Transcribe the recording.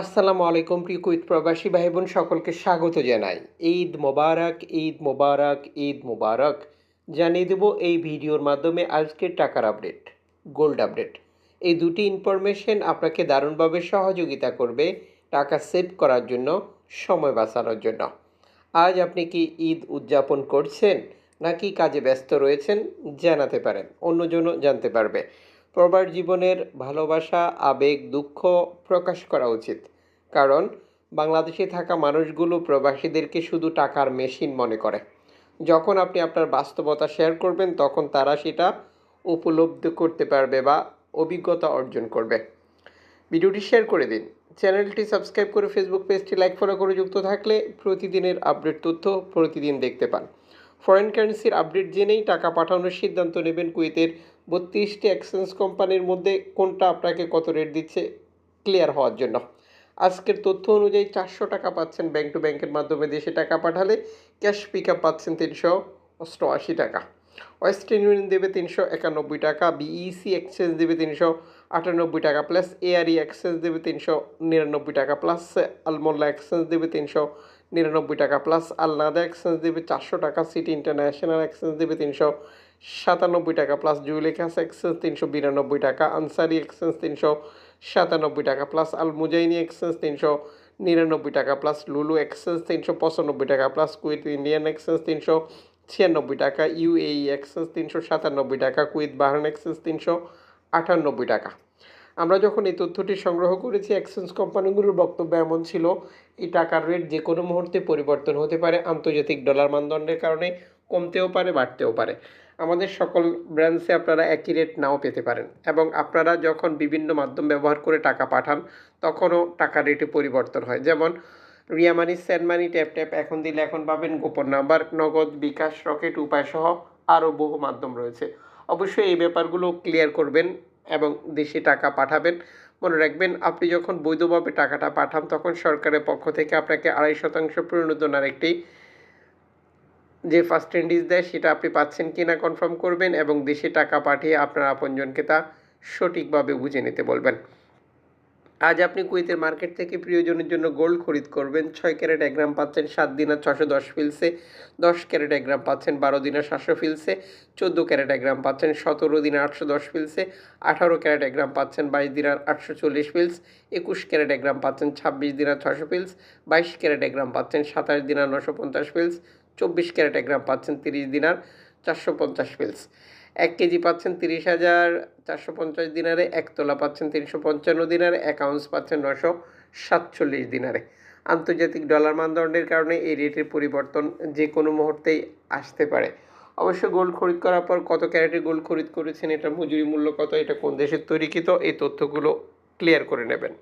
আসসালামু আলাইকুম, প্রিয় কুইত প্রবাসী ভাই বোন সকলকে স্বাগত জানাই। ঈদ মোবারক ঈদ মোবারক ঈদ মোবারক। জানিয়ে দেব এই ভিডিওর মাধ্যমে আজকের টাকার আপডেট, গোল্ড আপডেট। এই দুটি ইনফরমেশন আপনাকে দারুণভাবে সহযোগিতা করবে টাকা সেভ করার জন্য, সময় বাঁচানোর জন্য। আজ আপনি কি ঈদ উদযাপন করছেন নাকি কাজে ব্যস্ত রয়েছেন জানাতে পারেন, অন্যজনও জানতে পারবে। প্রবার জীবনের ভালোবাসা, আবেগ, দুঃখ প্রকাশ করা উচিত। কারণ, বাংলাদেশে থাকা মানুষগুলো প্রবাসীদেরকে শুধু টাকার মেশিন মনে করে। যখন আপনি আপনার বাস্তবতা শেয়ার করবেন, তখন তারা সেটা উপলব্ধি করতে পারবে বা অভিজ্ঞতা অর্জন করবে। ভিডিওটি শেয়ার করে দিন। চ্যানেলটি সাবস্ক্রাইব করে ফেসবুক পেজটি লাইক, ফলো করে যুক্ত থাকলে প্রতিদিনের আপডেট তথ্য প্রতিদিন দেখতে পান। ফরেন কারেন্সির আপডেট জেনেই টাকা পাঠানোর সিদ্ধান্ত নেবেন কুয়েতের বত্রিশটি এক্সচেঞ্জ কোম্পানির মধ্যে কোনটা আপনাকে কত রেট দিচ্ছে ক্লিয়ার হওয়ার জন্য। আজকের তথ্য অনুযায়ী চারশো টাকা পাচ্ছেন ব্যাংক টু ব্যাংকের মাধ্যমে দেশে টাকা পাঠালে ক্যাশ পিক আপ পাচ্ছেন তিনশো অষ্টআশি টাকা। ওয়েস্টার্ন ইউনিয়ন দেবে তিনশো একানব্বই টাকা বিইসি এক্সচেঞ্জ দেবে তিনশো আটানব্বই টাকা প্লাস এআরই এক্সচেঞ্জ দেবে তিনশো নিরানব্বই টাকা প্লাস আলমোল্লা এক্সচেঞ্জ দেবে তিনশো নিরানব্বই টাকা প্লাস আলনাদা এক্সচেঞ্জ দেবে চারশো টাকা সিটি ইন্টারন্যাশনাল এক্সচেঞ্জ দেবে তিনশো সাতানব্বই টাকা প্লাস জুয়েলিকাস এক্সচেঞ্জ তিনশো বিরানব্বই টাকা আনসারি এক্সচেঞ্জ তিনশো সাতানব্বই টাকা প্লাস আল মুজাইনি এক্সচেঞ্জ তিনশো নিরানব্বই টাকা প্লাস লুলু এক্সচেঞ্জ তিনশো পঁচানব্বই টাকা প্লাস কুইট ইন্ডিয়ান এক্সচেঞ্জ তিনশো ছিয়ানব্বই টাকা ইউএই এক্সচেঞ্জ তিনশো সাতানব্বই টাকা কুইত বাহারান এক্সচেঞ্জ তিনশো আটানব্বই টাকা। আমরা যখন এই তথ্যটি সংগ্রহ করেছি এক্সচেঞ্জ কোম্পানিগুলোর বক্তব্য এমন ছিল, এই টাকার রেট যে কোনো মুহূর্তে পরিবর্তন হতে পারে, আন্তর্জাতিক ডলার মানদণ্ডের কারণে কমতেও পারে, বাড়তেও পারে। আমাদের সকল ব্রাঞ্চে আপনারা একই রেট নাও পেতে পারেন এবং আপনারা যখন বিভিন্ন মাধ্যম ব্যবহার করে টাকা পাঠান, তখনও টাকা রেটে পরিবর্তন হয়। যেমন, Ria money send money, tap tap, এখন দিলে এখন পাবেন গোপন নাম্বার, নগদ, বিকাশ, রকেট উপায় সহ আরও বহু মাধ্যম রয়েছে। অবশ্যই এই ব্যাপারগুলো ক্লিয়ার করবেন। এবং দেশে টাকা পাঠাবেন। মনে রাখবেন, আপনি যখন বৈধভাবে টাকাটা পাঠান, তখন সরকারের পক্ষ থেকে আপনাকে আড়াই শতাংশ প্রণোদনার একটি যে ফার্স্ট ইন্ডিজ দেয়, সেটা আপনি পাচ্ছেন কি না কনফার্ম করবেন এবং দেশে টাকা পাঠিয়ে আপনার আপনজনকে তা সঠিকভাবে বুঝে নিতে বলবেন। আজ আপনি কুয়েতের মার্কেট থেকে প্রিয়জনের জন্য গোল্ড খরিদ করবেন। ছয় ক্যারেট এক গ্রাম পাচ্ছেন সাত দিনার ছশো দশ ফিলসে। দশ ক্যারেট এক গ্রাম পাচ্ছেন বারো দিনার সাতশো ফিলসে। চোদ্দ ক্যারেট এক গ্রাম পাচ্ছেন সতেরো দিনার আটশো দশ ফিলসে। আঠারো ক্যারেট এক গ্রাম পাচ্ছেন বাইশ দিনার আটশো চল্লিশ ফিলস। একুশ ক্যারেট এক গ্রাম পাচ্ছেন ছাব্বিশ দিনার ছশো ফিলস। বাইশ ক্যারেট এক গ্রাম পাচ্ছেন সাতাশ দিনার নশো পঞ্চাশ ফিলস। চব্বিশ ক্যারেট এক গ্রাম পাচ্ছেন তিরিশ দিনার চারশো পঞ্চাশ ফিলস। এক কেজি পাচ্ছেন তিরিশ হাজার চারশো পঞ্চাশ দিনারে, এক তোলা পাচ্ছেন তিনশো পঞ্চান্ন দিনারে, এক আউন্স পাচ্ছেন নশো সাতচল্লিশ দিনারে। আন্তর্জাতিক ডলার মানদণ্ডের কারণে এই রেটের পরিবর্তন যে কোনো মুহূর্তেই আসতে পারে। অবশ্য গোল্ড খরিদ করার পর কত ক্যারেটের গোল্ড খরিদ করেছেন, এটা মজুরি মূল্য কত, এটা কোন দেশের তৈরিকৃত, এই তথ্যগুলো ক্লিয়ার করে নেবেন।